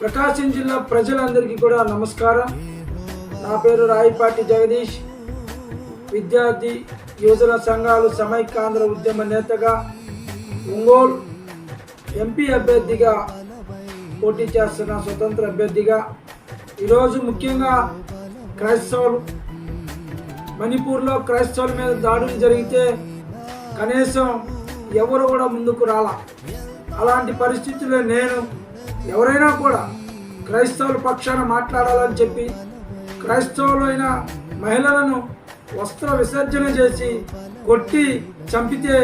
ప్రకాశం జిల్లా ప్రజలందరికీ కూడా నమస్కారం. నా పేరు రాయపాటి జగదీష్. విద్యార్థి యువజన సంఘాలు సమైక్యాంధ్ర ఉద్యమ నేతగా ఒంగోలు ఎంపీ అభ్యర్థిగా పోటీ చేస్తున్న స్వతంత్ర అభ్యర్థిగా. ఈరోజు ముఖ్యంగా క్రైస్తవులు మణిపూర్లో క్రైస్తవుల మీద దాడులు జరిగితే కనీసం ఎవరు కూడా ముందుకు రాలా. అలాంటి పరిస్థితుల్లో నేను ఎవరైనా కూడా క్రైస్తవుల పక్షాన మాట్లాడాలని చెప్పి క్రైస్తవులైన మహిళలను వస్త్ర విసర్జన చేసి కొట్టి చంపితే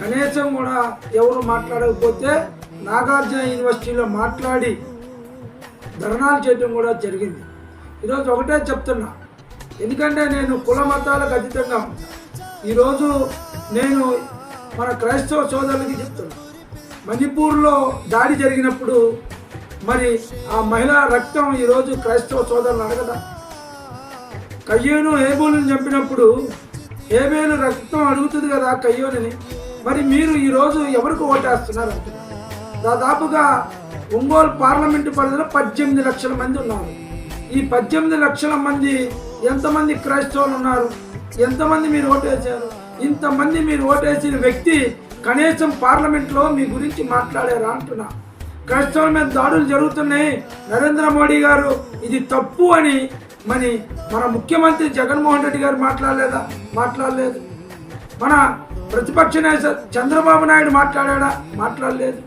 కనీసం కూడా ఎవరు మాట్లాడకపోతే నాగార్జున యూనివర్సిటీలో మాట్లాడి ధర్నాలు చేయడం కూడా జరిగింది. ఈరోజు ఒకటే చెప్తున్నా. ఎందుకంటే నేను కుల మతాలకు అతీతంగా ఈరోజు నేను మన క్రైస్తవ సోదరులకి చెప్తున్నా. మణిపూర్లో దాడి జరిగినప్పుడు మరి ఆ మహిళా రక్తం ఈరోజు క్రైస్తవ సోదరులు అడగదా? కయ్యోను ఏబోలుని చంపినప్పుడు ఏబేలు రక్తం అడుగుతుంది కదా కయ్యోనిని. మరి మీరు ఈరోజు ఎవరికి ఓటేస్తున్నారు దాదాపుగా ఒంగోలు పార్లమెంటు పరిధిలో పద్దెనిమిది లక్షల మంది ఉన్నారు. ఈ పద్దెనిమిది లక్షల మంది ఎంతమంది క్రైస్తవులు ఉన్నారు? ఎంతమంది మీరు ఓటేశారు? ఇంతమంది మీరు ఓటేసిన వ్యక్తి కనీసం పార్లమెంట్లో మీ గురించి మాట్లాడారా అంటున్నా? క్రైస్తవుల మీద దాడులు జరుగుతున్నాయి. నరేంద్ర మోడీ గారు ఇది తప్పు అని మరి మన ముఖ్యమంత్రి జగన్మోహన్ రెడ్డి గారు మాట్లాడలేదా? మాట్లాడలేదు. మన ప్రతిపక్ష నేత చంద్రబాబు నాయుడు మాట్లాడా మాట్లాడలేదు.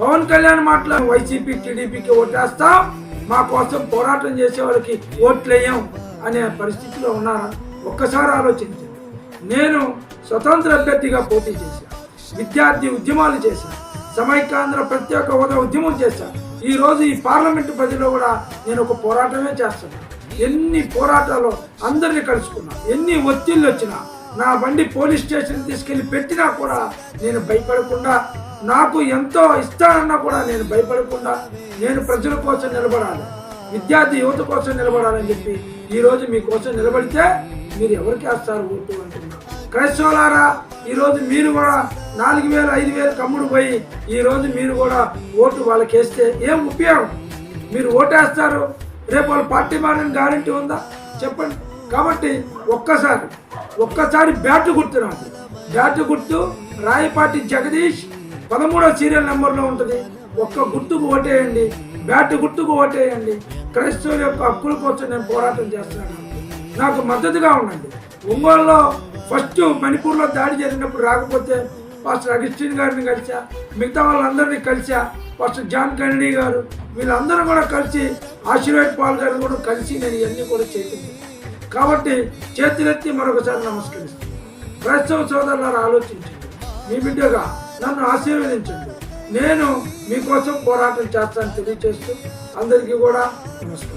పవన్ కళ్యాణ్ మాట్లాడు వైసీపీ టీడీపీకి ఓటేస్తాం మా కోసం పోరాటం చేసే వాళ్ళకి ఓట్లేయం అనే పరిస్థితిలో ఉన్నారా? ఒక్కసారి ఆలోచించండి. నేను స్వతంత్ర అభ్యర్థిగా పోటీ చేశాను విద్యార్థి ఉద్యమాలు చేశాను సమైక్యాంధ్ర ప్రత్యేక హోదా ఉద్యమం చేశాను ఈ రోజు ఈ పార్లమెంటు పరిధిలో కూడా నేను ఒక పోరాటమే చేస్తాను. ఎన్ని పోరాటాలు అందరినీ కలుసుకున్నా ఎన్ని ఒత్తిళ్ళు వచ్చినా నా బండి పోలీస్ స్టేషన్ తీసుకెళ్ళి పెట్టినా కూడా నేను భయపడకుండా నాకు ఎంతో ఇస్తానన్నా కూడా నేను భయపడకుండా నేను ప్రజల కోసం నిలబడాలి విద్యార్థి యువత కోసం నిలబడాలని చెప్పి ఈరోజు మీకోసం నిలబడితే మీరు ఎవరికి వేస్తారు ఓటు అంటున్నారు క్రైస్తవులారా ఈరోజు మీరు కూడా నాలుగు వేలు ఐదు వేలు కమ్ముడు పోయి ఈ రోజు మీరు కూడా ఓటు వాళ్ళకి వేస్తే ఏం ఉపయోగం? మీరు ఓటేస్తారు. రేపు వాళ్ళ పార్టీ మారని గ్యారంటీ ఉందా? చెప్పండి. కాబట్టి ఒక్కసారి ఒక్కసారి బ్యాట్ గుర్తు నాకు. బ్యాట్ గుర్తు రాయపాటి జగదీష్ పదమూడో సీరియల్ నెంబర్లో ఉంటుంది. ఒక్క గుర్తుకు ఓటేయండి. బ్యాట్ గుర్తుకు ఓటేయండి. క్రైస్తవుల యొక్క హక్కుల కోసం నేను పోరాటం చేస్తున్నాను. నాకు మద్దతుగా ఉండండి. ఒంగోలులో ఫస్ట్ మణిపూర్లో దాడి జరిగినప్పుడు రాకపోతే పాస్టర్ అగస్టిన్ గారిని కలిసా మిగతా వాళ్ళందరినీ కలిసా ఫస్ట్ జాన్ కెనడీ గారు వీళ్ళందరూ కూడా కలిసి ఆశీర్వాద్ పాల్ గారిని కూడా కలిసి నేను ఇవన్నీ కూడా చేసింది కాబట్టి చేతులెత్తి మరొకసారి నమస్కరిస్తాను క్రైస్తవ సోదరులను ఆలోచించండి. మీ బిడ్డగా నన్ను ఆశీర్వదించండి. నేను మీకోసం పోరాటం చేస్తానని తెలియజేస్తూ అందరికీ కూడా నమస్కారం.